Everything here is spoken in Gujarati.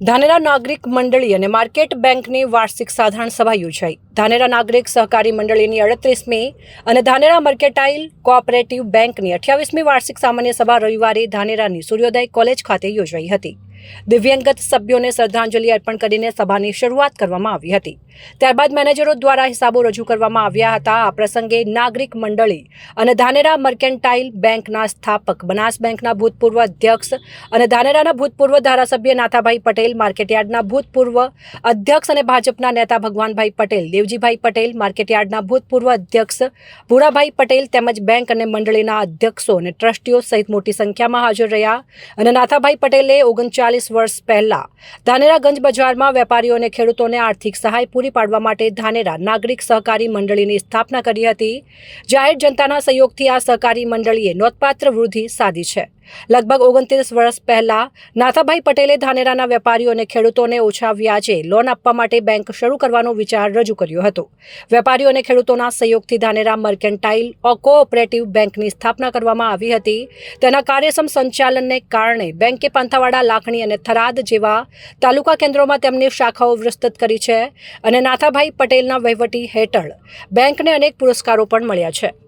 ધાનેરા નાગરિક મંડળી અને માર્કેટ બેંકની વાર્ષિક સાધારણ સભા યોજાઈ. ધાનેરા નાગરિક સહકારી મંડળીની અડત્રીસમી અને ધાનેરા મર્કેટાઇલ કોઓપરેટિવ બેંકની અઠ્યાવીસમી વાર્ષિક સામાન્ય સભા રવિવારે ધાનેરાની સૂર્યોદય કોલેજ ખાતે યોજાઈ હતી. દિવ્યાંગત સભ્યોને શ્રદ્ધાંજલિ અર્પણ કરીને સભાની શરૂઆત કરવામાં આવી હતી. ત્યારબાદ મેનેજરો દ્વારા હિસાબો રજૂ કરવામાં આવ્યા હતા. આ પ્રસંગે નાગરિક મંડળી અને ધાનેરા મર્કેન્ટાઇલ બેંકના સ્થાપક, બનાસ બેંકના ભૂતપૂર્વ અધ્યક્ષ અને ધાનેરાના ભૂતપૂર્વ ધારાસભ્ય નાથાભાઈ પટેલ, માર્કેટયાર્ડના ભૂતપૂર્વ અધ્યક્ષ અને ભાજપના નેતા ભગવાનભાઈ પટેલ, દેવજીભાઈ પટેલ, માર્કેટયાર્ડના ભૂતપૂર્વ અધ્યક્ષ ભૂરાભાઈ પટેલ તેમજ બેંક અને મંડળીના અધ્યક્ષો અને ટ્રસ્ટીઓ સહિત મોટી સંખ્યામાં હાજર રહ્યા અને નાથાભાઈ પટેલે ઓગણચાલીસ વર્ષ પહેલા ધાનેરા ગંજ બજારમાં વેપારીઓ અને ખેડૂતોને આર્થિક સહાય પૂરી પાડવા માટે ધાનેરા નાગરિક સહકારી મંડળીની સ્થાપના કરી હતી. જાહેર જનતાના સહયોગથી આ સહકારી મંડળીએ નોંધપાત્ર વૃદ્ધિ સાધી છે. લગભગ ઓગણત્રીસ વર્ષ પહેલા નાથાભાઈ પટેલે ધાનેરાના વેપારીઓ અને ખેડૂતોને ઓછા વ્યાજે લોન આપવા માટે બેંક શરૂ કરવાનો વિચાર રજૂ કર્યો હતો. વેપારીઓ અને ખેડૂતોના સહયોગથી ધાનેરા મર્કેન્ટાઇલ કોઓપરેટિવ બેંકની સ્થાપના કરવામાં આવી હતી. તેના કાર્યક્ષમ સંચાલનને કારણે બેંકે પાંથાવાડા લાખણી અને થરાદ જેવા તાલુકા કેન્દ્રોમાં તેમની શાખાઓ વિસ્તૃત કરી છે અને નાથાભાઈ પટેલના વહીવટી હેઠળ બેંકને અનેક પુરસ્કારો પણ મળ્યા છે.